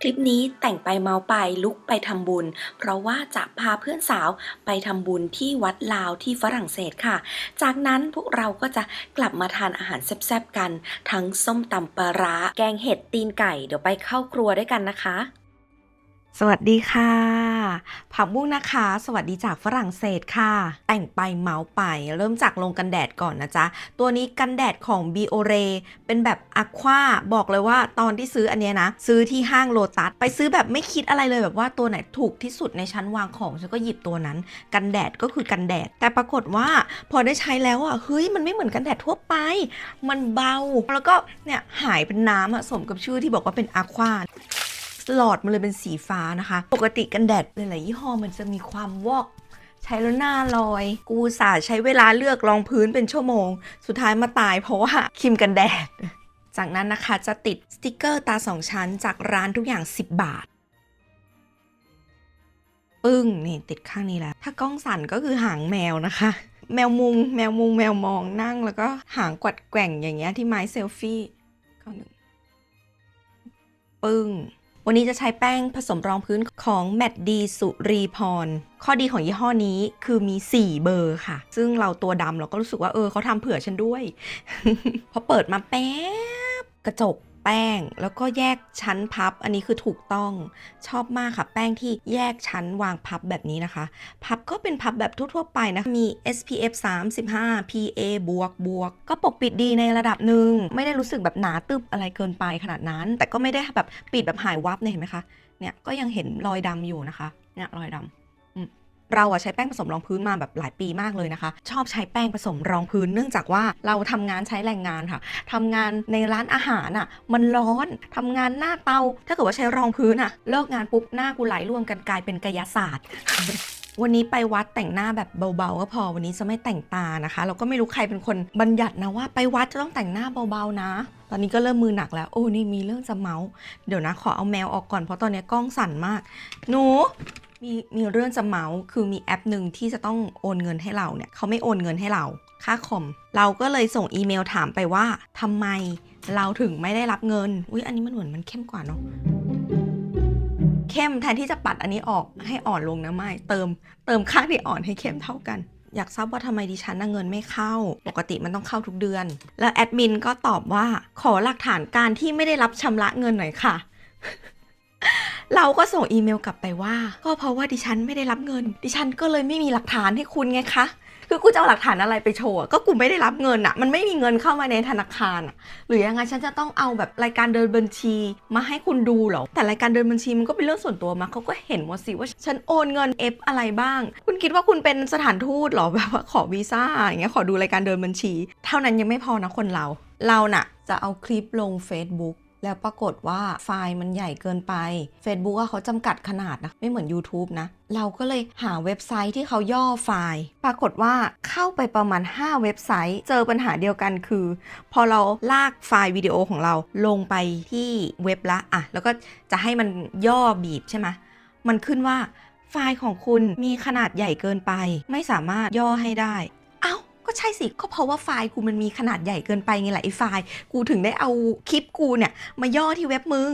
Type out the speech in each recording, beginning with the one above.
คลิปนี้แต่งไปเมาไปลุกไปทำบุญ เพราะว่าจะพาเพื่อนสาวไปทำบุญที่วัดลาวที่ฝรั่งเศสค่ะ จากนั้นพวกเราก็จะกลับมาทานอาหารแซ่บๆกัน ทั้งส้มตำปลาร้าแกงเห็ดตีนไก่ เดี๋ยวไปเข้าครัวด้วยกันนะคะ สวัสดีค่ะ ผักบุ้งนะคะ สวัสดีจากฝรั่งเศสค่ะ แต่งไปเมาส์ไป เริ่มจากลงกันแดดก่อนนะจ๊ะ ตัวนี้กันแดดของ b i o r e เป็นแบบอะควาบอกเลยว่าตอนที่ซื้ออันเนี้ยนะ ซื้อที่ห้างโลตัส ไปซื้อแบบไม่คิดอะไรเลยแบบว่าตัวไหนถูกที่สุดในชั้นวางของฉันก็หยิบตัวนั้น กันแดดก็คือกันแดด แต่ปรากฏว่าพอได้ใช้แล้วอะเฮ้ยมันไม่เหมือนกันแดดทั่วไป มันเบา แล้วก็เนี่ยหายเป็นน้ำอะสมกับชื่อที่บอกว่าเป็นอะควา หลอดมันเลยเป็นสีฟ้านะคะ ปกติกันแดดหลายๆยี่ห้อมันจะมีความวอก ใช้แล้วหน้าลอย กูสาใช้เวลาเลือกรองพื้นเป็นชั่วโมง สุดท้ายมาตายเพราะว่าครีมกันแดด จากนั้นนะคะจะติดสติกเกอร์ตาสองชั้นจากร้านทุกอย่าง 10 บาทปึ้งนี่ติดข้างนี้แล้ว ถ้ากล้องสั่นก็คือหางแมวนะคะ แมวมุง แมวมุงแมวมองนั่งแล้วก็หางกวัดแกว่งอย่างเงี้ยที่ไม้เซลฟี่ข้าหนึ่งปึ้ง วันนี้จะใช้แป้งผสมรองพื้นของแมตดีสุรีพร ข้อดีของยี่ห้อนี้คือมี 4 เบอร์ค่ะ ซึ่งเราตัวดำเราก็รู้สึกว่าเออเขาทำเผื่อฉันด้วย พอเปิดมาแป๊บกระจก แป้ง แล้วก็แยกชั้นพับ อันนี้คือถูกต้องชอบมากค่ะ แป้งที่แยกชั้นวางพับแบบนี้นะคะ พับก็เป็นพับแบบทั่วๆไปนะ มี SPF 35 PA บวกบวกก็ปกปิดดีในระดับหนึ่ง ไม่ได้รู้สึกแบบหนาตึบอะไรเกินไปขนาดนั้น แต่ก็ไม่ได้แบบปิดแบบหายวับเนี่ยเห็นไหมคะเนี่ยก็ยังเห็นรอยดำอยู่นะคะเนี่ยรอยดำ เราอะใช้แป้งผสมรองพื้นมาแบบหลายปีมากเลยนะคะ ชอบใช้แป้งผสมรองพื้น เนื่องจากว่าเราทำงานใช้แรงงานค่ะทำงานในร้านอาหารอะมันร้อนทำงานหน้าเตา ถ้าเกิดว่าใช้รองพื้นอะเลิกงานปุ๊บหน้ากูไหลรวมกันกลายเป็นกายศาสตร์วันนี้ไปวัดแต่งหน้าแบบเบาๆก็พอวันนี้จะไม่แต่งตานะคะเราก็ไม่รู้ใครเป็นคนบัญญัตินะว่าไปวัดจะต้องแต่งหน้าเบาๆนะ ตอนนี้ก็เริ่มมือหนักแล้ว โอ้นี่มีเรื่องจะเมาส์เดี๋ยวนะขอเอาแมวออกก่อนเพราะตอนนี้กล้องสั่นมาก หนู มีมีเรื่องจะเมาส์คือมีแอปหนึ่งที่จะต้องโอนเงินให้เราเนี่ยเขาไม่โอนเงินให้เรา ค่าคอม เราก็เลยส่งอีเมลถามไปว่าทำไมเราถึงไม่ได้รับเงิน อุ้ยอันนี้มันเหมือนมันเข้มกว่าเนาะเข้มแทนที่จะปัดอันนี้ออกให้อ่อนลงนะไม่เติมเติมข้าที่อ่อนให้เข้มเท่ากัน อยากทราบว่าทำไมดิฉันนะเงินไม่เข้า ปกติมันต้องเข้าทุกเดือน แล้วแอดมินก็ตอบว่าขอหลักฐานการที่ไม่ได้รับชำระเงินหน่อยค่ะ เราก็ส่งอีเมลกลับไปว่า ก็เพราะว่าดิฉันไม่ได้รับเงิน ดิฉันก็เลยไม่มีหลักฐานให้คุณไงคะคือกูจะเอาหลักฐานอะไรไปโชว์ก็กูไม่ได้รับเงินอะมันไม่มีเงินเข้ามาในธนาคารอะหรือยังไงฉันจะต้องเอาแบบรายการเดินบัญชีมาให้คุณดูเหรอ แต่รายการเดินบัญชีมันก็เป็นเรื่องส่วนตัวมาเขาก็เห็นหมดสิว่าฉันโอนเงินเอฟอะไรบ้าง คุณคิดว่าคุณเป็นสถานทูตหรอแบบว่าขอวีซ่าอย่างเงี้ยขอดูรายการเดินบัญชี เท่านั้นยังไม่พอนะคนเรา เราน่ะจะเอาคลิปลง Facebook แล้วปรากฏว่าไฟล์มันใหญ่เกินไป Facebook อะเขาจำกัดขนาดนะ ไม่เหมือน YouTube นะ เราก็เลยหาเว็บไซต์ที่เขาย่อไฟล์ ปรากฏว่าเข้าไปประมาณ 5 เว็บไซต์ เจอปัญหาเดียวกันคือ พอเราลากไฟล์วิดีโอของเราลงไปที่เว็บละอะแล้วก็จะให้มันย่อบีบใช่ไหมมันขึ้นว่าไฟล์ของคุณมีขนาดใหญ่เกินไป ไม่สามารถย่อให้ได้ ก็ใช่สิก็เพราะว่าไฟล์กูมันมีขนาดใหญ่เกินไปไงแหละไอ้ไฟล์กูถึงได้เอาคลิปกูเนี่ย มาย่อที่เว็บมึง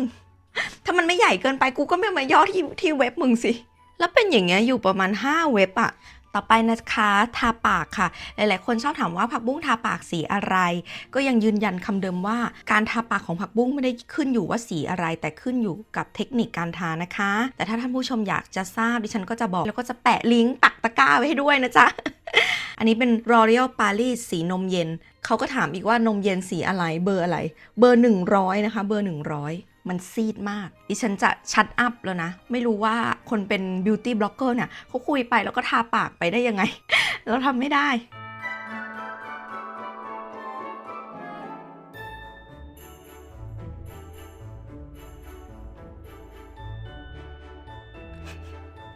ถ้ามันไม่ใหญ่เกินไปกูก็ไม่มาย่อที่ที่เว็บมึงสิ แล้วเป็นอย่างเงี้ยอยู่ประมาณ 5 เว็บอะต่อไปนะคะทาปากค่ะ หลาย ๆ คนชอบถามว่าผักบุ้งทาปากสีอะไร ก็ยังยืนยันคำเดิมว่า การทาปากของผักบุ้งไม่ได้ขึ้นอยู่ว่าสีอะไรแต่ขึ้นอยู่กับเทคนิคการทานะคะ แต่ถ้าท่านผู้ชมอยากจะทราบดิฉันก็จะบอกแล้วก็จะแปะลิงก์ปักตะกร้าไว้ให้ด้วยนะจ๊ะ อันนี้เป็น L'Oreal Paris สีนมเย็น เขาก็ถามอีกว่านมเย็นสีอะไรเบอร์อะไร เบอร์ 100 นะคะ เบอร์ 100มันซีดมาก ดิฉันจะชัดอัพแล้วนะ ไม่รู้ว่าคนเป็นบิวตี้บล็อกเกอร์เนี่ยเขาคุยไปแล้วก็ทาปากไปได้ยังไง เราทำไม่ได้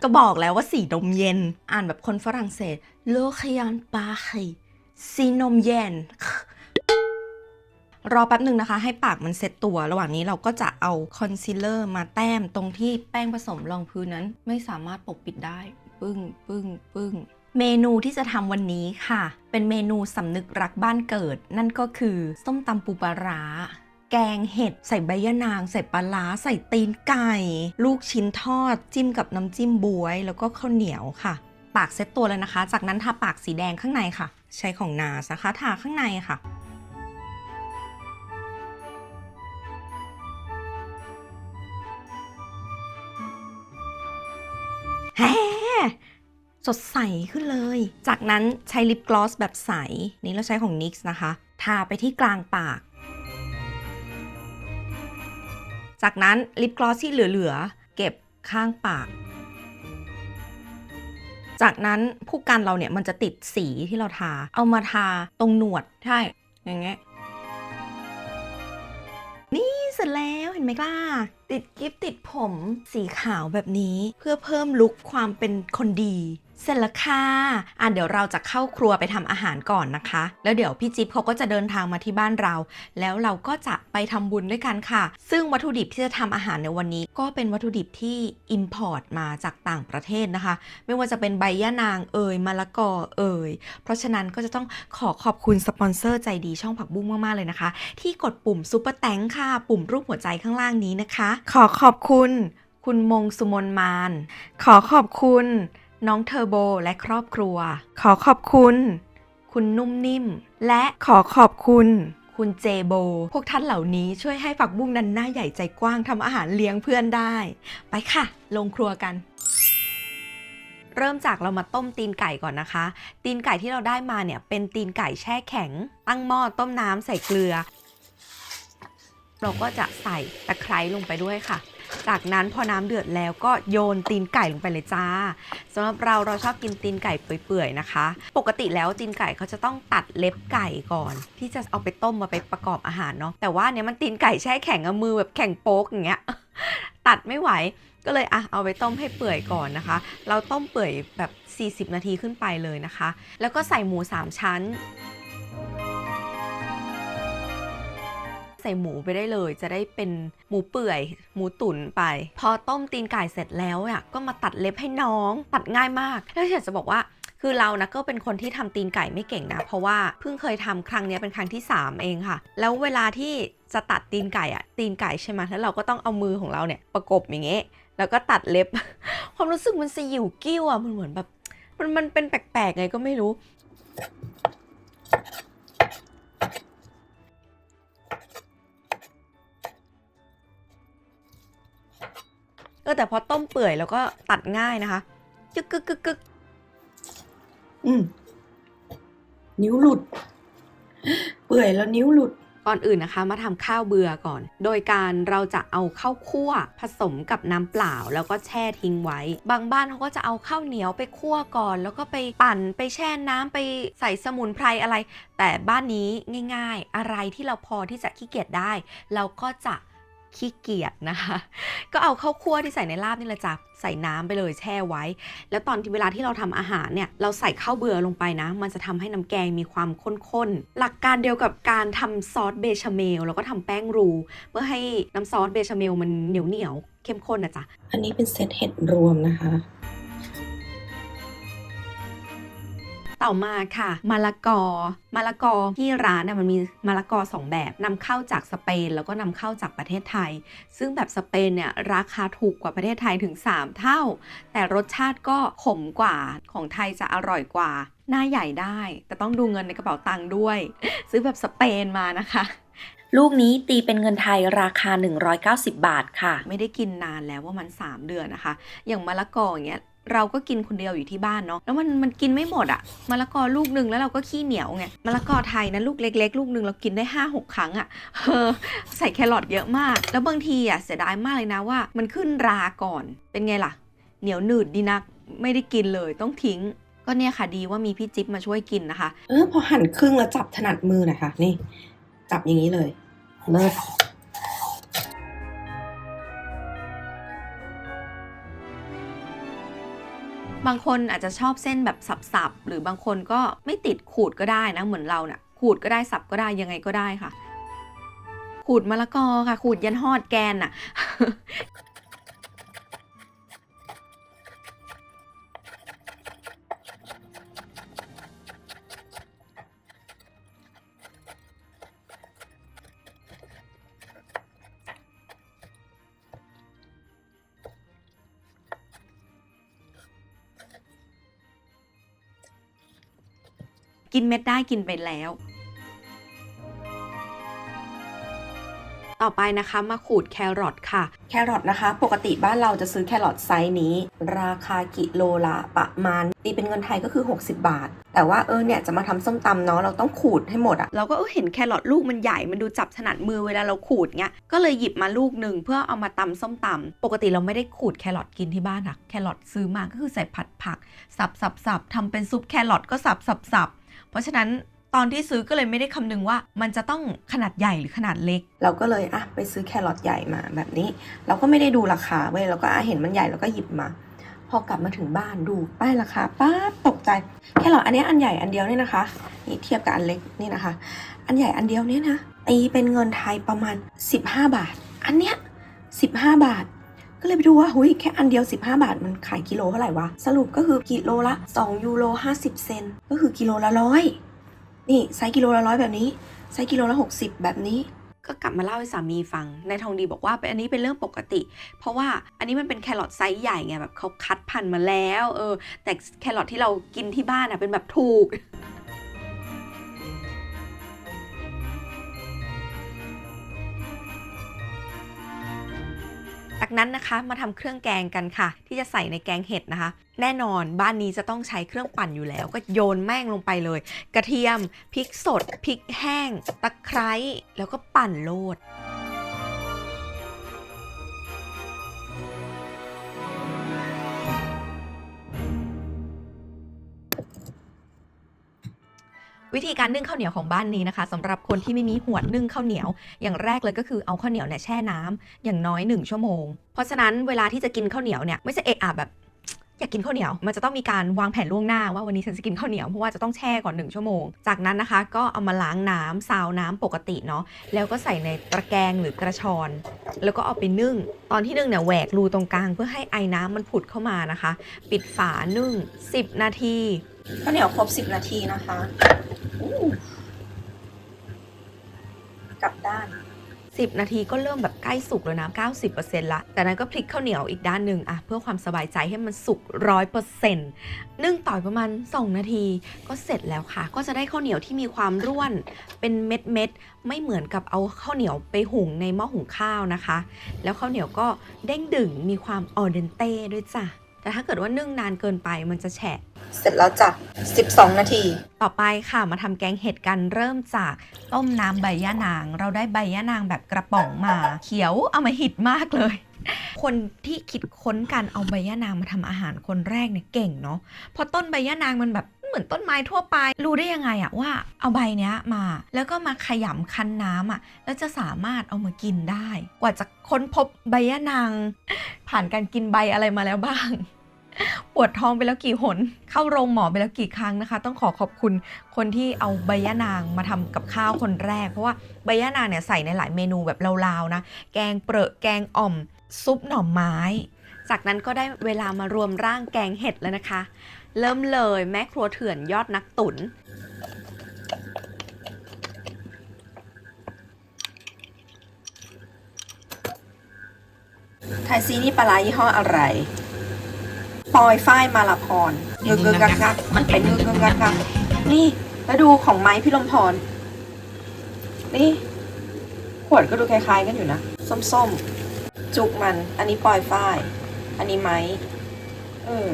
ก็บอกแล้วว่าสีนมเย็น อ่านแบบคนฝรั่งเศสโลคยานปาไคสีนมเย็นรอแป๊บหนึ่งนะคะ ให้ปากมันเซ็ตตัว ระหว่างนี้เราก็จะเอาคอนซีลเลอร์มาแต้มตรงที่แป้งผสมรองพื้นนั้น ไม่สามารถปกปิดได้ ปึ้ง ปึ้ง ปึ้ง เมนูที่จะทำวันนี้ค่ะ เป็นเมนูสำนึกรักบ้านเกิด นั่นก็คือ ส้มตำปูปลาร้าแกงเห็ดใส่ใบยะนาง ใส่ปลาร้าใส่ตีนไก่ ลูกชิ้นทอดจิ้มกับน้ำจิ้มบวย แล้วก็ข้าวเหนียวค่ะ ปากเซตตัวแล้วนะคะ จากนั้นทาปากสีแดงข้างในค่ะ ใช้ของนาสนะคะ ทาข้างในค่ะ แฮสดใสขึ้นเลย จากนั้นใช้ลิปกลอสแบบใส นี่เราใช้ของ NYX นะคะ ทาไปที่กลางปาก จากนั้นลิปกลอสที่เหลือ ๆ เก็บข้างปาก จากนั้นผู้กันเราเนี่ยมันจะติดสีที่เราทา เอามาทาตรงหนวดใช่ อย่างเงี้ย นี่เสร็จแล้วเห็นไหมล่ะ ติดกิฟติดผมสีขาวแบบนี้เพื่อเพิ่มลุคความเป็นคนดี เสร็จแล้วค่ะ อะเดี๋ยวเราจะเข้าครัวไปทำอาหารก่อนนะคะ แล้วเดี๋ยวพี่จิ๊บเขาก็จะเดินทางมาที่บ้านเรา แล้วเราก็จะไปทำบุญด้วยกันค่ะ ซึ่งวัตถุดิบที่จะทำอาหารในวันนี้ ก็เป็นวัตถุดิบที่ Import มาจากต่างประเทศนะคะ ไม่ว่าจะเป็นใบย่านางเอ่ยมะละกอเอ่ย เพราะฉะนั้นก็จะต้องขอขอบคุณสปอนเซอร์ใจดีช่องผักบุ้งมากๆเลยนะคะ ที่กดปุ่มซุปเปอร์แตงค่ะ ปุ่มรูปหัวใจข้างล่างนี้นะคะ ขอขอบคุณ คุณมงสุมนมาน ขอขอบคุณ น้องเทอร์โบและครอบครัว ขอขอบคุณ คุณนุ่มนิ่ม และขอขอบคุณ คุณเจโบ พวกท่านเหล่านี้ช่วยให้ฝักบุ้งนั้นหน้าใหญ่ใจกว้างทำอาหารเลี้ยงเพื่อนได้ ไปค่ะ ลงครัวกันเริ่มจากเรามาต้มตีนไก่ก่อนนะคะ ตีนไก่ที่เราได้มาเนี่ยเป็นตีนไก่แช่แข็ง ตั้งหม้อต้มน้ำใส่เกลือ เราก็จะใส่ตะไคร้ลงไปด้วยค่ะ จากนั้นพอน้ำเดือดแล้วก็โยนตีนไก่ลงไปเลยจ้าสำหรับเราเราชอบกินตีนไก่เปื่อยๆนะคะ ปกติแล้วตีนไก่เขาจะต้องตัดเล็บไก่ก่อน ที่จะเอาไปต้มมาไปประกอบอาหารเนาะแต่ว่าเนี่ยมันตีนไก่แช่แข็งอามือแบบแข็งโป๊กอย่างเงี้ยตัดไม่ไหวก็เลยอะเอาไปต้มให้เปื่อยก่อนนะคะ เราต้มเปื่อยแบบ 40 นาทีขึ้นไปเลยนะคะ แล้วก็ใส่หมู 3 ชั้น ใส่หมูไปได้เลย จะได้เป็นหมูเปื่อย หมูตุ๋นไป พอต้มตีนไก่เสร็จแล้วเนี่ยก็มาตัดเล็บให้น้อง ตัดง่ายมาก แล้วอยากจะบอกว่าคือเรานะก็เป็นคนที่ทำตีนไก่ไม่เก่งนะ เพราะว่าเพิ่งเคยทำครั้งเนี้ยเป็นครั้งที่ 3 เองค่ะ แล้วเวลาที่จะตัดตีนไก่อะตีนไก่ใช่ไหมแล้วเราก็ต้องเอามือของเราเนี่ยประกบอย่างเงี้ยแล้วก็ตัดเล็บ ความรู้สึกมันสยิวกิ้วอะมันเหมือนแบบ มันมันเป็นแปลกๆไงก็ไม่รู้ ออแต่พอต้มเปื่อยแล้วก็ตัดง่ายนะคะจึกกึกกึกกึกอืมนิ้วหลุด เปื่อยแล้วนิ้วหลุดก่อนอื่นนะคะ มาทำข้าวเบื่อก่อน โดยการเราจะเอาข้าวคั่วผสมกับน้ำเปล่า แล้วก็แช่ทิ้งไว้ บางบ้านเขาก็จะเอาข้าวเหนียวไปคั่วก่อน แล้วก็ไปปั่นไปแช่น้ำไปใส่สมุนไพรอะไร แต่บ้านนี้ง่าย ๆ อะไรที่เราพอที่จะขี้เกียจได้ เราก็จะ ขี้เกียจนะคะ ก็เอาข้าวคั่วที่ใส่ในลาบนี่แหละจ้ะใส่น้ำไปเลยแช่ไว้ แล้วตอนที่เวลาที่เราทำอาหารเนี่ยเราใส่ข้าวเบื่อลงไปนะ มันจะทำให้น้ำแกงมีความข้นๆ หลักการเดียวกับการทำซอสเบชาเมลแล้วก็ทำแป้งรู เพื่อให้น้ำซอสเบชาเมลมันเหนียวเหนียวๆเข้มข้นนะจ๊ะอันนี้เป็นเซตเห็ดรวมนะคะ ต่อมาค่ะมะละกอมะละกอที่ร้านน่ะมันมีมะละกอสองแบบนำเข้าจากสเปนแล้วก็นำเข้าจากประเทศไทย ซึ่งแบบสเปนเนี่ยราคาถูกกว่าประเทศไทยถึง 3 เท่า แต่รสชาติก็ขมกว่าของไทยจะอร่อยกว่า หน้าใหญ่ได้ แต่ต้องดูเงินในกระเป๋าตังค์ด้วย ซื้อแบบสเปนมานะคะลูกนี้ตีเป็นเงินไทยราคา 190 บาทค่ะ ไม่ได้กินนานแล้วว่ามัน 3 เดือนนะคะ อย่างมะละกออย่างเงี้ย เราก็กินคนเดียวอยู่ที่บ้านเนาะแล้วมันมันกินไม่หมดอะมะละกอลูกหนึ่งแล้วเราก็ขี้เหนียวไงมะละกอไทยนะลูกเล็ก ๆ ลูกหนึ่งเรากินได้ 5 6 ครั้งอะเออใส่แครอทเยอะมาก แล้วบางทีอะเสียดายมากเลยนะว่า มันขึ้นราก่อนเป็นไงล่ะ เหนียวหนืดดีนักไม่ได้กินเลยต้องทิ้ง ก็เนี่ยค่ะดีว่ามีพี่จิ๊บมาช่วยกินนะคะ เออพอหั่นครึ่งแล้วจับถนัดมือหน่อยค่ะนี่ จับอย่างนี้เลยเลิศ บางคนอาจจะชอบเส้นแบบสับๆ หรือบางคนก็ไม่ติดขูดก็ได้นะเหมือนเราเนะ่ยขูดก็ได้สับก็ได้ยังไงก็ได้ค่ะ ขูดมะละกอค่ะ ขูดยันหอดแกนน่ะ กินเม็ดได้กินไปแล้ว ต่อไปนะคะมาขูดแครอทค่ะ แครอทนะคะ ปกติบ้านเราจะซื้อแครอทไซส์นี้ ราคากิโลละประมาณตีเป็นเงินไทยก็คือ 60 บาท แต่ว่าเออเนี่ยจะมาทำส้มตำเนาะเราต้องขูดให้หมดอะเราก็เออเห็นแครอทลูกมันใหญ่มันดูจับถนัดมือเวลาเราขูดเงี้ยก็เลยหยิบมาลูกหนึ่งเพื่อเอามาตำส้มตำปกติเราไม่ได้ขูดแครอทกินที่บ้านค่ะแครอทซื้อมาก็คือใส่ผัดผัก สับสับสับทำเป็นซุปแครอทก็สับสับสับ เพราะฉะนั้นตอนที่ซื้อก็เลยไม่ได้คำนึงว่า มันจะต้องขนาดใหญ่หรือขนาดเล็ก เราก็เลยอะไปซื้อแครอทใหญ่มาแบบนี้ เราก็ไม่ได้ดูราคาเว้ยเราก็เห็นมันใหญ่เราก็หยิบมา พอกลับมาถึงบ้านดูป้ายราคาป้าตกใจแครอทอันนี้อันใหญ่อันเดียวเนี่ยนะคะนี่เทียบกับอันเล็กนี่นะคะ อันใหญ่อันเดียวเนี่ยนะตีเป็นเงินไทยประมาณ 15 บาท อันเนี้ย15 บาท ก็เลยไปดูว่าหุยแค่อันเดียว 15 บาทมันขายกิโลเท่าไหร่วะ สรุปก็คือกิโลละ 2 ยูโร 50 เซนก็คือกิโลละร้อยนี่ไซส์กิโลละร้อยแบบนี้ไซส์กิโลละ 60 แบบนี้ก็กลับมาเล่าให้สามีฟัง นายทองดีบอกว่าเป็นอันนี้เป็นเรื่องปกติ เพราะว่าอันนี้มันเป็นแครอทไซส์ใหญ่ไงแบบเขาคัดพันธุ์มาแล้ว เออ แต่แครอทที่เรากินที่บ้านอะเป็นแบบถูก จากนั้นนะคะมาทำเครื่องแกงกันค่ะ ที่จะใส่ในแกงเห็ดนะคะ แน่นอนบ้านนี้จะต้องใช้เครื่องปั่นอยู่แล้ว ก็โยนแม่งลงไปเลย กระเทียมพริกสดพริกแห้ง ตะไคร้แล้วก็ปั่นโลด วิธีการนึ่งข้าวเหนียวของบ้านนี้นะคะสำหรับคนที่ไม่มีหัวนึ่งข้าวเหนียว อย่างแรกเลยก็คือเอาข้าวเหนียวเนี่ยแช่น้ำอย่างน้อย 1 ชั่วโมง เพราะฉะนั้นเวลาที่จะกินข้าวเหนียวเนี่ยไม่ใช่เอะอะแบบอยากกินข้าวเหนียวมันจะต้องมีการวางแผนล่วงหน้าว่าวันนี้ฉันจะกินข้าวเหนียวเพราะว่าจะต้องแช่ก่อน 1 ชั่วโมง จากนั้นนะคะก็เอามาล้างน้ำซาวน้ำปกติเนาะแล้วก็ใส่ในตะแกรงหรือกระชอน แล้วก็เอาไปนึ่ง ตอนที่นึ่งเนี่ยแหวกรูตรงกลางเพื่อให้ไอ้น้ำมันผุดเข้ามานะคะ ปิดฝานึ่ง 10 นาที ข้าวเหนียวครบ10นาทีนะคะอู้กลับด้าน 10 นาทีก็เริ่มแบบใกล้สุกแล้วนะ 90%ละแต่นั้นก็พลิกข้าวเหนียวอีกด้านหนึ่งอะเพื่อความสบายใจให้มันสุก100%นึ่งต่อยประมาณ 2 นาทีก็เสร็จแล้วค่ะ ก็จะได้ข้าวเหนียวที่มีความร่วน เป็นเม็ดเม็ดๆไม่เหมือนกับเอาข้าวเหนียวไปหุงในหม้อหุงข้าวนะคะ แล้วข้าวเหนียวก็เด้งดึงมีความออเดนเต้ด้วยจ้ะ แต่ถ้าเกิดว่านึ่งนานเกินไปมันจะแฉะ เสร็จแล้วจ้ะ12 นาที ต่อไปค่ะมาทำแกงเห็ดกันเริ่มจากต้มน้ำใบย่านาง เราได้ใบย่านางแบบกระป๋องมา เขียวเอามาหิดมากเลย คนที่คิดค้นการเอาใบย่านางมาทำอาหารคนแรกเนี่ยเก่งเนาะเพราะต้นใบย่านางมันแบบเหมือนต้นไม้ทั่วไป รู้ได้ยังไงอะว่าเอาใบเนี้ยมา แล้วก็มาขยำคั้นน้ำอะแล้วจะสามารถเอามากินได้ กว่าจะค้นพบใบย่านาง ผ่านการกินใบอะไรมาแล้วบ้าง ปวดท้องไปแล้วกี่หน เข้าโรงหมอไปแล้วกี่ครั้งนะคะ ต้องขอขอบคุณคนที่เอาใบยะนางมาทำกับข้าวคนแรก เพราะว่าใบยะนางเนี่ยใส่ในหลายเมนูแบบลาวๆนะ แกงเปรอะแกงอ่อม ซุปหน่อไม้ จากนั้นก็ได้เวลามารวมร่างแกงเห็ดแล้วนะคะ เริ่มเลยแม่ครัวเถื่อนยอดนักตุนไทยซีนี่ปลาร้ายี่ห้ออะไร ปอยฝ้ายมาลาพรเงือกเงือกงักมันเป็นเงือกเงือกงักงักนี่แล้วดูของไม้พี่ลมพร นี่ ขวดก็ดูคล้ายๆกันอยู่นะ ส้มๆ จุกมัน อันนี้ปล่อยฝ้าย อันนี้ไหม เออ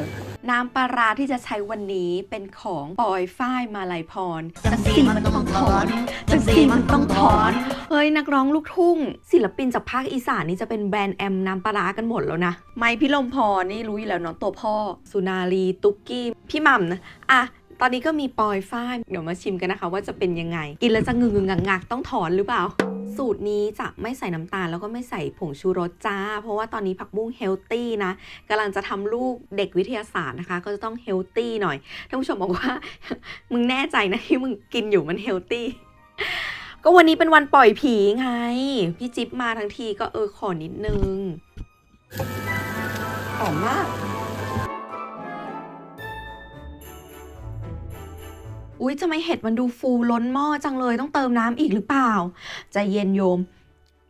น้ำปลาร้าที่จะใช้วันนี้เป็นของปอยฝ้ายมาลัยพรจังสีมันต้องถอนจังสีมันต้องถอนเฮ้ยนักร้องลูกทุ่ง ศิลปินจากภาคอีสานนี่จะเป็นแบรนด์แอมน้ำปลาร้ากันหมดแล้วนะ ไมค์พี่ลมพรนี่รู้อยู่แล้วเนาะตัวพ่อ สุนารี ตุ๊กกี้ พี่หม่ำนะอะ ตอนนี้ก็มีปอยฝ้ายเดี๋ยวมาชิมกันนะคะ ว่าจะเป็นยังไง กินแล้วจะงึงงงักงักต้องถอนหรือเปล่า สูตรนี้จะไม่ใส่น้ำตาลแล้วก็ไม่ใส่ผงชูรสจ้า เพราะว่าตอนนี้ผักบุ้งเฮลตี้นะกำลังจะทำลูกเด็กวิทยาศาสตร์นะคะ ก็จะต้องเฮลตี้หน่อยท่านผู้ชมบอกว่า มึงแน่ใจนะที่มึงกินอยู่มันเฮลตี้ก็วันนี้เป็นวันปล่อยผีไง พี่จิ๊บมาทั้งทีก็เออขอนิดนึงหอมมาก อุ๊ยจะไม่เห็ดมันดูฟูล้นหม้อจังเลยต้องเติมน้ำอีกหรือเปล่าใจเย็นโยม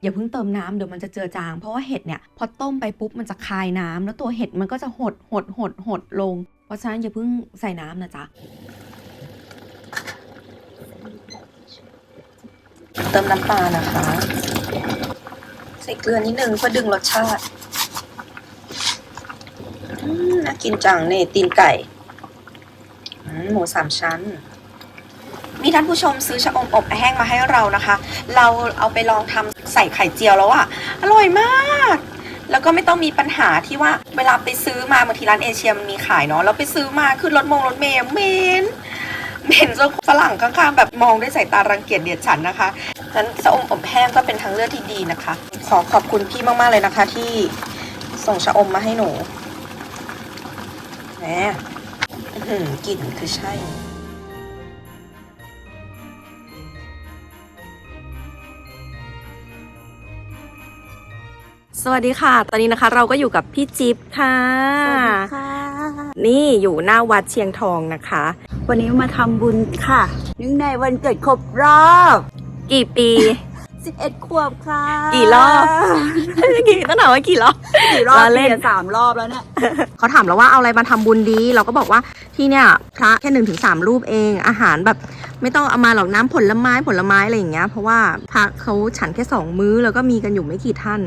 อย่าเพิ่งเติมน้ำเดี๋ยวมันจะเจือจาง เพราะว่าเห็ดเนี่ยพอต้มไปปุ๊บมันจะคายน้ำแล้วตัวเห็ดมันก็จะหดหดหดหดลง เพราะฉะนั้นอย่าเพิ่งใส่น้ำนะจ๊ะเติมน้ำปลานะคะ ใส่เกลือนิดนึงเพื่อดึงรสชาติน่ากินจังเนี่ตีนไก่หมูสามชั้น มีท่านผู้ชมซื้อชะอมอบแห้งมาให้เรานะคะ เราเอาไปลองทำใส่ไข่เจียวแล้วอะอร่อยมาก แล้วก็ไม่ต้องมีปัญหาที่ว่าเวลาไปซื้อมาบางทีร้านเอเชียมันมีขายเนาะเราไปซื้อมาขึ้นรถมงรถเมล์เมนเหม็นจนฝรั่งข้างๆแบบมองด้วยสายตารังเกียจเดียดฉันนะคะงั้นชะอมอบแห้งก็เป็นทางเลือกที่ดีนะคะ ขอขอบคุณพี่มากๆเลยนะคะ ที่ส่งชะอมมาให้หนูแหมกลิ่นคือใช่ สวัสดีค่ะ ตอนนี้นะคะเราก็อยู่กับพี่จิ๊บค่ะ นี่อยู่หน้าวัดเชียงทองนะคะ วันนี้มาทำบุญค่ะเนื่องในวันเกิดครบรอบ กี่ปี 11 ขวบค่ะกี่รอบ กี่ต้องถามว่ากี่รอบ กี่รอบล้อเล่นยสามรอบแล้วเนี่ย เขาถามเราว่าเอาอะไรมาทำบุญดี เราก็บอกว่าที่เนี่ยพระแค่หนึ่งถึงสามรูปเอง อาหารแบบไม่ต้องเอามาหรอกน้ำผลไม้ผลไม้อะไรอย่างเงี้ยเพราะว่าพระเขาฉันแค่สองมื้อแล้วก็มีกันอยู่ไม่กี่ท่าน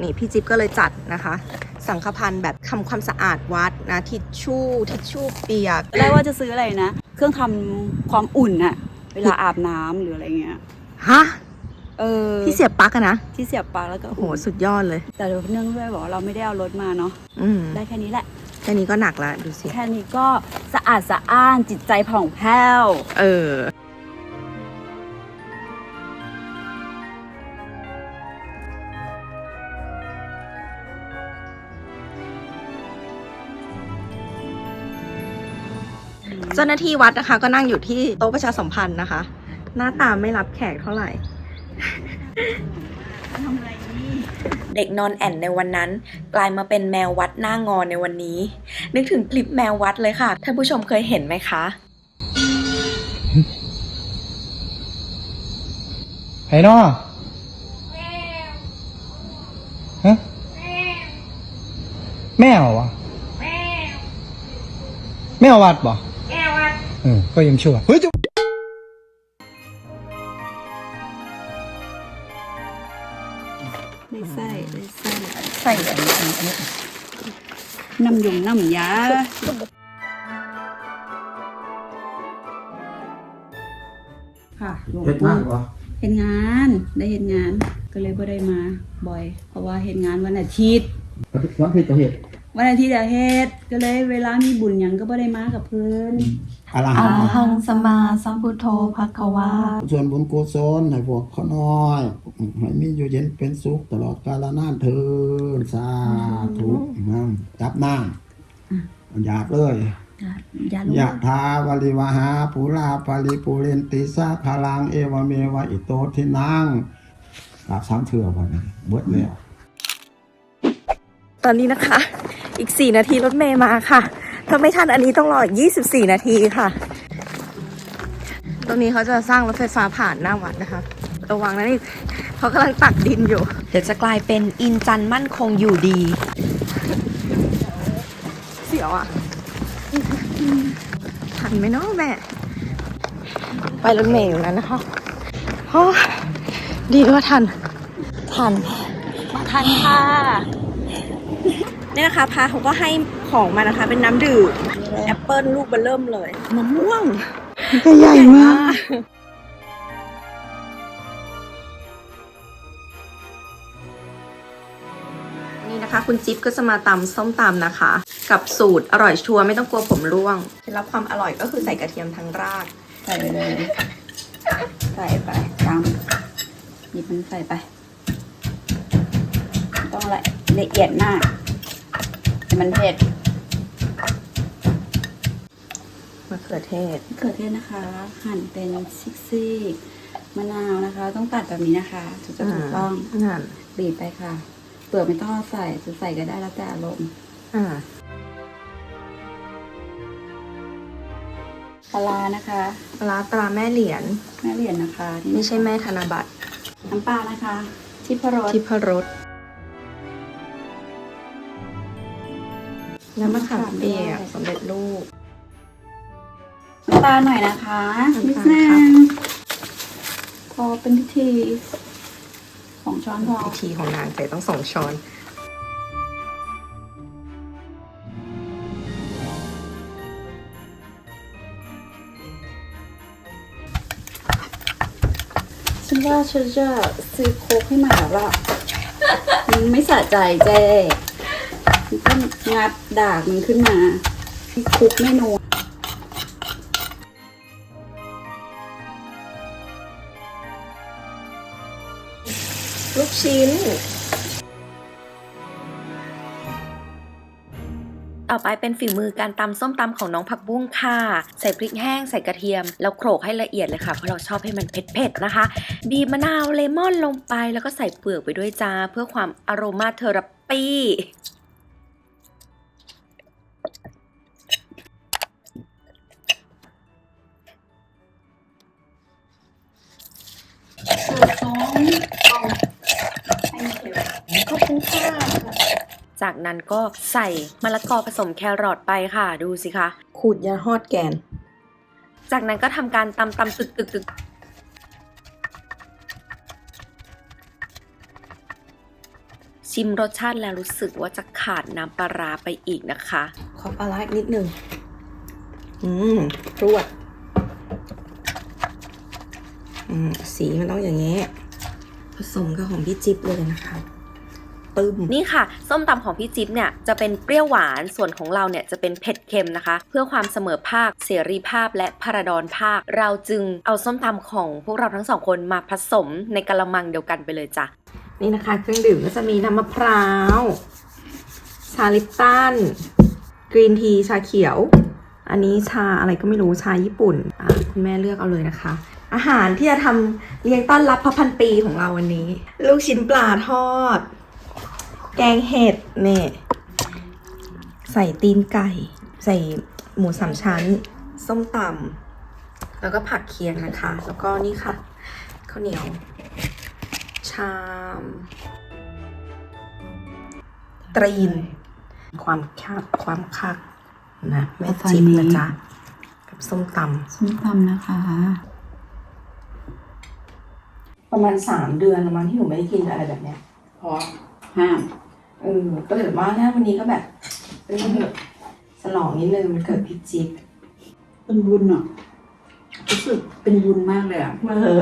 นี่พี่จิ๊บก็เลยจัดนะคะ สังฆพันธ์แบบทำความสะอาดวัดนะทิชชู่ทิชชู่เปียกแรกว่าจะซื้ออะไรนะ เครื่องทำความอุ่นอะเวลาอาบน้ำหรืออะไรเงี้ย ฮะ เออที่เสียบปลั๊กอะนะ ที่เสียบปลั๊กแล้วก็โอ้โหอุ่นสุดยอดเลย แต่เนื่องด้วยบอกว่าเราไม่ได้เอารถมาเนาะ อืมได้แค่นี้แหละ แค่นี้ก็หนักแล้วดูสิ แค่นี้ก็สะอาดสะอ้านจิตใจผ่องแผ้ว เออ จ้าหน้าที่วัดนะคะ ก็นั่งอยู่ที่โต๊ะประชาสัมพันธ์นะคะ หน้าตาไม่รับแขกเท่าไหร่ทำอะไรนี่เด็กนอนแอ่นในวันนั้น กลายมาเป็นแมววัดหน้างอนในวันนี้ นึกถึงคลิปแมววัดเลยค่ะ ท่านผู้ชมเคยเห็นไหมคะไห้นอฮะแมววะแมววัดบ่แมววัดเออ ก็ยังชั่วเฮ้ยจุ๊บได้ไส้ได้ไส้ใส่แบบนี้น้ำยงน้ำยาค่ะหลวงเฮ็ดปู่มากบ่เห็นงานได้เห็นงานก็เลยบ่ได้มาบ่อย เพราะว่าเห็นงานวันอาทิตย์วันที่จะเฮ็ดวันอาทิตย์อะเฮ็ดก็เลยเวลามีบุญหยังก็บ่ได้มากับเพิ่น อะระอาหังหังสมาสัมพุทโธภควา ส่วนบุญกุศลให้พวกเขาน้อยให้มีอยู่เย็นเป็นสุขตลอดกาลนานเทินสาธุนั่งจับน้ำอยากเลยอย่ารู้ยะทาวลิวหาภูราปาริปุเรนติสาพลังเอวเมวะอิโตทินังกราบสามเถื่อวันนี้เบิดแล้ว ตอนนี้นะคะ อีก4นาทีรถเมย์มาค่ะ ถ้าไม่ทันอันนี้ต้องรออีก 24 นาทีค่ะ ตรงนี้เขาจะสร้างรถไฟฟ้าผ่านหน้าวัดนะคะ ระวังนะนี่เขากำลังตักดินอยู่ เดี๋ยวจะกลายเป็นอินจันมั่นคงอยู่ดี เสียวอะ ทันไหมเนาะแม่ ไปรถเมย์อยู่นั้นนะคะโอ้ดีว่าทัน ทันมาทันค่ะนี่นะคะพาเขาก็ให้ ของมานะคะ เป็นน้ำดื่มแอปเปิลลูกเบลเริ่มเลยมะม่วงก็ใหญ่มาก นี่นะคะ คุณจิ๊บก็จะมาตำส้มตำนะคะ กับสูตรอร่อยชัวร์ไม่ต้องกลัวผมร่วงเคล็ดลับความอร่อยก็คือใส่กระเทียมทั้งราก ใส่ไปเลยใส่ไปตามหยิบมันใส่ไปไม่ต้องละละเอียดมากแต่มันเผ็ด มะเขือเทศมะเขือเทศนะคะ หั่นเป็นซิกซี่มะนาวนะคะ ต้องตัดแบบนี้นะคะถึงจะถูกต้องนั่นบีบไปค่ะ เปลือกไม่ต้องเอาใส่จะใส่ก็ได้แล้วแต่อารมณ์อ่าปลาร้านะคะปลาร้าตราแม่เหรียญแม่เหรียญนะคะนี่ไม่ใช่แม่ธนบัตรน้ำปลานะคะทิพรสทิพรสน้ำมะขามเปียกสำเร็จรูปน้ำตาลหน่อยนะคะน้ำตาลนิดนึครับงพอเป็นพิธีสองช้อนพอพิธีของนางใส่ต้องสองช้อนฉันว่าฉันจะซื้อโค้กให้ใหม่แล้วล่ะมันไม่สะใจเจ้มันก็งัดดากมันขึ้นมาคุกไม่นั ชิ้น ต่อไปเป็นฝีมือการตำส้มตำของน้องผักบุ้งค่ะ ใส่พริกแห้งใส่กระเทียม แล้วโขลกให้ละเอียดเลยค่ะ เพราะเราชอบให้มันเผ็ดๆนะคะ บีบมะนาวเลมอนลงไป แล้วก็ใส่เปลือกไปด้วยจ้า เพื่อความอโรมาเทอราปี จากนั้นก็ใส่มะละกอผสมแครอทไปค่ะ ดูสิคะ ขูดยาฮอดแกน จากนั้นก็ทำการตำตำตึกตึกตึกชิมรสชาติแล้วรู้สึกว่าจะขาดน้ำปลาร้าไปอีกนะคะ ขอปลาร้าอีกนิดหนึ่งอืมรวด อืม สีมันต้องอย่างนี้ ผสมกับของพี่จิ๊บเลยนะคะ ตึมนี่ค่ะ ส้มตำของพี่จิ๊บเนี่ยจะเป็นเปรี้ยวหวานส่วนของเราเนี่ยจะเป็นเผ็ดเค็มนะคะ เพื่อความเสมอภาคเสรีภาพและพระดอนภาค เราจึงเอาส้มตำของพวกเราทั้งสองคนมาผสมในกะละมังเดียวกันไปเลยจ้ะนี่นะคะ เครื่องดื่มก็จะมีน้ำมะพร้าวชาลิปตันกรีนทีชาเขียว อันนี้ชาอะไรก็ไม่รู้ชาญี่ปุ่นอะคุณแม่เลือกเอาเลยนะคะ อาหารที่จะทำเลี้ยงต้อนรับพระพันปีของเราวันนี้ ลูกชิ้นปลาทอด แกงเห็ดเนี่ยใส่ตีนไก่ ใส่หมูสามชั้น ส้มตำแล้วก็ผักเคียงนะคะ แล้วก็นี่ค่ะข้าวเหนียว ชาม ตรีน ความคักความคักนะแม่จิ๊บนะจ๊ะกับส้มตส้มตำนะคะำประมาณสามเดือนละมั้งที่หนูไม่ได้กินอะไรแบบเนี้ยเพราะห้าม เออก็เลยว่าถ้าวันนี้ก็แบบเออแบบสลองนิดนึงมันเกิดพี่จิ๊บเป็นบุญอะรู้สึกเป็นบุญมากเลยอะเออ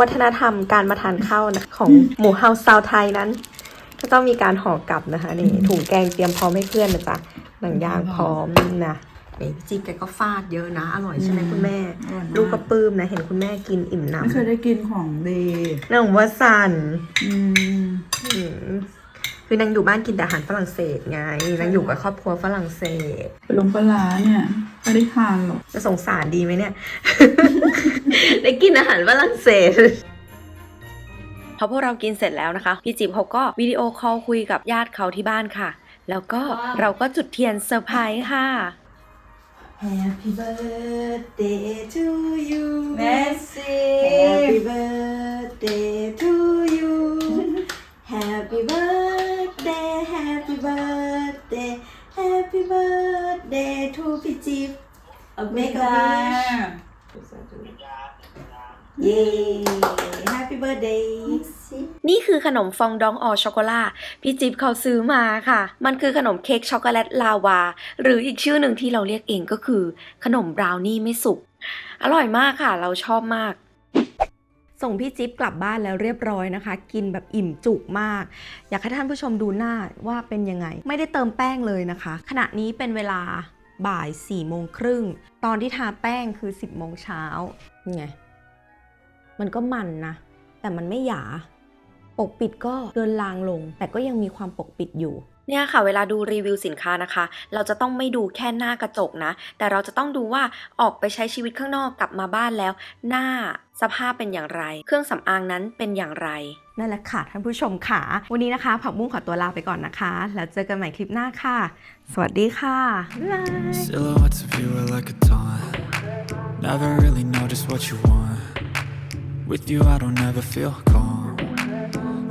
วัฒนธรรมการมาทานข้าวนะของหมู่เฮาซาวไทยนั้น ก็ต้องมีการห่อกลับนะคะนี่ถุงแกงเตรียมพร้อมให้เพื่อนนะจ๊ะหนังยางพร้อมนะ นี่พี่จิ๊บแกก็ฟาดเยอะนะ อร่อยใช่ไหมอืมคุณแม่ อร่อยมาก ลูกก็ปลื้มนะ เห็นคุณแม่กินอิ่มหไม่เคยนำได้กินของดีนางว่าสันอืม อืมคือนางอยู่บ้านกินแต่อาหารฝรั่งเศสไงนางอยู่กับครอบครัวฝรั่งเศสไปลงปลาร้าเนี่ยไม่ได้ทานหรอก จะสงสารดีไหมเนี่ย ได้กินอาหารฝรั่งเศส พอพวกเรากินเสร็จแล้วนะคะ พี่จิ๊บเขาก็วิดีโอคอลคุยกับญาติเขาที่บ้านค่ะ แล้วก็เราก็จุดเทียนเซอร์ไพรส์ค่ะ Happy birthday to you เมสซี่ Happy birthday to you Happy birthday Happy birthday Happy birthday to พี่จิ๊บ Make a wish เย้ Happy birthday นี่คือขนมฟองดองออช็อกโกแลตพี่จิ๊บเขาซื้อมาค่ะ มันคือขนมเค้กช็อกโกแลตลาวา หรืออีกชื่อหนึ่งที่เราเรียกเองก็คือ ขนมบราวนี่ไม่สุก อร่อยมากค่ะ เราชอบมากส่งพี่จิ๊บกลับบ้านแล้วเรียบร้อยนะคะ กินแบบอิ่มจุกมาก อยากให้ท่านผู้ชมดูหน้าว่าเป็นยังไง ไม่ได้เติมแป้งเลยนะคะ ขณะนี้เป็นเวลาบ่าย4ี่โมงครึ่ง ตอนที่ทาแป้งคือ 10บโมงเช้าไง มันก็มันนะ แต่มันไม่หยา ปกปิดก็เดินลางลง แต่ก็ยังมีความปกปิดอยู่เนี่ยค่ะเวลาดูรีวิวสินค้านะคะ เราจะต้องไม่ดูแค่หน้ากระจกนะ แต่เราจะต้องดูว่าออกไปใช้ชีวิตข้างนอกกลับมาบ้านแล้ว หน้าสภาพเป็นอย่างไร เครื่องสำอางนั้นเป็นอย่างไร นั่นแหละค่ะท่านผู้ชมค่ะ วันนี้นะคะ ผักบุ้งขอตัวลาไปก่อนนะคะ แล้วเจอกันใหม่คลิปหน้าค่ะ สวัสดีค่ะบ๊ายบาย With you, I don't ever feel calm.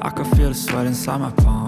I can feel the sweat inside my palms.